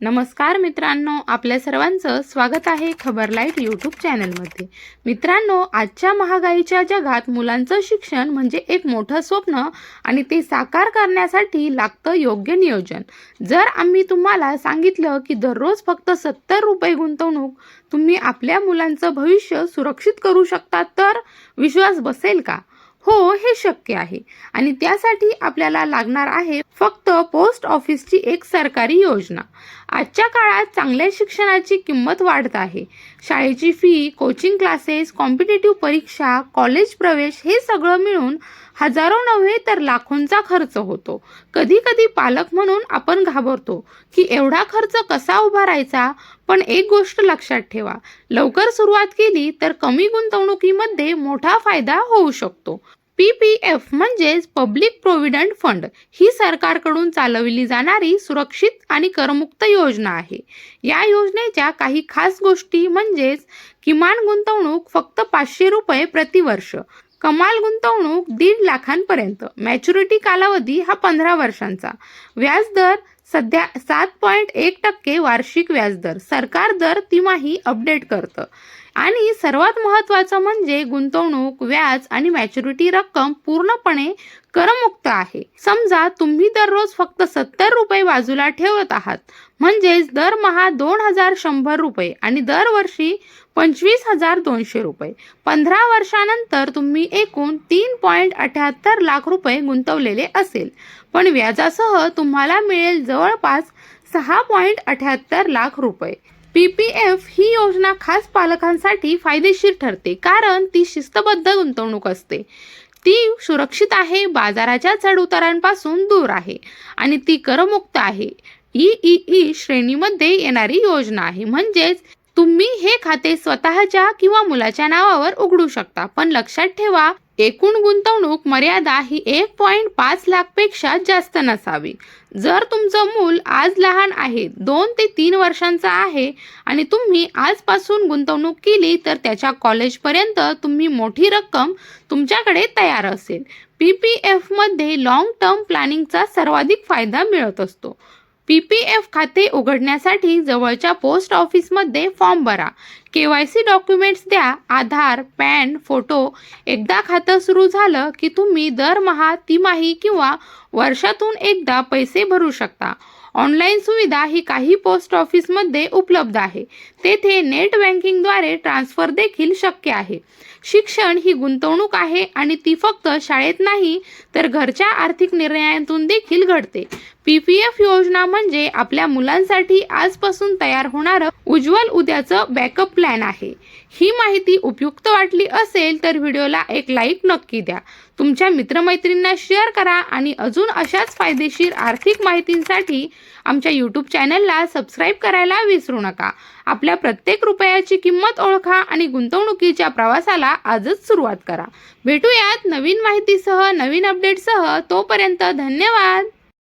नमस्कार मित्रांनो आपल्या सर्वांचं स्वागत आहे खबर लाइट यूट्यूब चॅनलमध्ये. मित्रांनो आजच्या महागाईच्या जगात मुलांचं शिक्षण म्हणजे एक मोठं स्वप्न आणि ते साकार करण्यासाठी लागतं योग्य नियोजन. जर आम्ही तुम्हाला सांगितलं की दररोज फक्त सत्तर रुपये गुंतवणूक तुम्ही आपल्या मुलांचं भविष्य सुरक्षित करू शकता तर विश्वास बसेल का? हो हे शक्य आहे. आणि त्यासाठी आपल्याला लागणार आहे फक्त पोस्ट ऑफिसची एक सरकारी योजना. आजच्या काळात चांगल्या शिक्षणाची किंमत वाढत आहे. शाळेची फी कोचिंग क्लासेस कॉम्पिटेटिव्ह परीक्षा कॉलेज प्रवेश हे सगळं मिळून हजारो नव्हे तर लाखोंचा खर्च होतो. कधी कधी पालक म्हणून आपण घाबरतो की एवढा खर्च कसा उभारायचा पण एक गोष्ट लक्षात ठेवा. लवकर सुरुवात केली तर कमी गुंतवणुकीमध्ये मोठा फायदा होऊ शकतो. पी पी एफ म्हणजेच पब्लिक प्रोव्हिडंट फंड ही सरकारकडून चालविली जाणारी सुरक्षित आणि करमुक्त योजना आहे. या योजनेच्या काही खास गोष्टी म्हणजेच किमान गुंतवणूक फक्त पाचशे रुपये प्रतिवर्ष. कमाल गुंतवणूक दीड लाखांपर्यंत. मॅच्युरिटी कालावधी हा पंधरा वर्षांचा. व्याजदर सध्या सात पॉईंट एक टक्के वार्षिक व्याजदर सरकार दर तिमाही अपडेट करतं. आणि सर्वात महत्त्वाचं म्हणजे गुंतवणूक व्याज आणि मॅच्युरिटी रक्कम पूर्णपणे करमुक्त आहे. समजा तुम्ही दररोज फक्त सत्तर रुपये बाजूला ठेवत आहात. म्हणजेच दरमहा दोन हजार शंभर रुपये आणि दरवर्षी पंचवीस हजार दोनशे रुपये. पंधरा वर्षानंतर तुम्ही एकूण तीन पॉईंट अठ्याहत्तर लाख रुपये गुंतवलेले असेल. पण व्याजासह तुम्हाला मिळेल जवळपास सहा पॉईंट अठ्याहत्तर लाख रुपये. पी पी एफ ही योजना खास पालकांसाठी फायदेशीर ठरते कारण ती शिस्तबद्ध गुंतवणूक असते. ती सुरक्षित आहे बाजाराच्या चढउतारांपासून दूर आहे आणि ती करमुक्त आहे. ई ई ई श्रेणीमध्ये येणारी योजना आहे म्हणजेच तुम्ही हे खाते स्वतःच्या किंवा मुलाच्या नावावर उघडू शकता. पण लक्षात ठेवा एकूण गुंतवणूक मर्यादा ही एक पॉईंट पाच लाखपेक्षा जास्त नसावी. जर तुमचं मूल आज लहान आहे दोन ते तीन वर्षांचं आहे आणि तुम्ही आजपासून गुंतवणूक केली तर त्याच्या कॉलेजपर्यंत तुम्ही मोठी रक्कम तुमच्याकडे तयार असेल. पी पी एफमध्ये लाँग टर्म प्लॅनिंगचा सर्वाधिक फायदा मिळत असतो. पी पी एफ खाते उघडण्यासाठी जवळच्या पोस्ट ऑफिसमध्ये फॉर्म भरा. के वाय सी डॉक्युमेंट्स द्या आधार पॅन फोटो. एकदा खातं सुरू झालं की तुम्ही दरमहा तिमाही किंवा वर्षातून एकदा पैसे भरू शकता. ऑनलाईन सुविधा ही काही पोस्ट ऑफिसमध्ये उपलब्ध आहे. तेथे नेट बँकिंगद्वारे ट्रान्सफर देखील शक्य आहे. शिक्षण ही गुंतवणूक आहे आणि ती फक्त शाळेत नाही तर घरच्या आर्थिक निर्णयांतून देखील घडते. पी पी एफ योजना म्हणजे आपल्या मुलांसाठी आजपासून तयार होणारं उज्ज्वल उद्याचं बॅकअप प्लॅन आहे. ही माहिती उपयुक्त वाटली असेल तर व्हिडिओला एक लाईक नक्की द्या. तुमच्या मित्रमैत्रींना शेअर करा आणि अजून अशाच फायदेशीर आर्थिक माहितींसाठी आमच्या यूट्यूब चॅनलला सबस्क्राईब करायला विसरू नका. आपल्या प्रत्येक रुपयाची किंमत ओळखा आणि गुंतवणुकीच्या प्रवासाला आजच सुरुवात करा. भेटूयात नवीन माहितीसह नवीन अपडेटसह. तोपर्यंत धन्यवाद!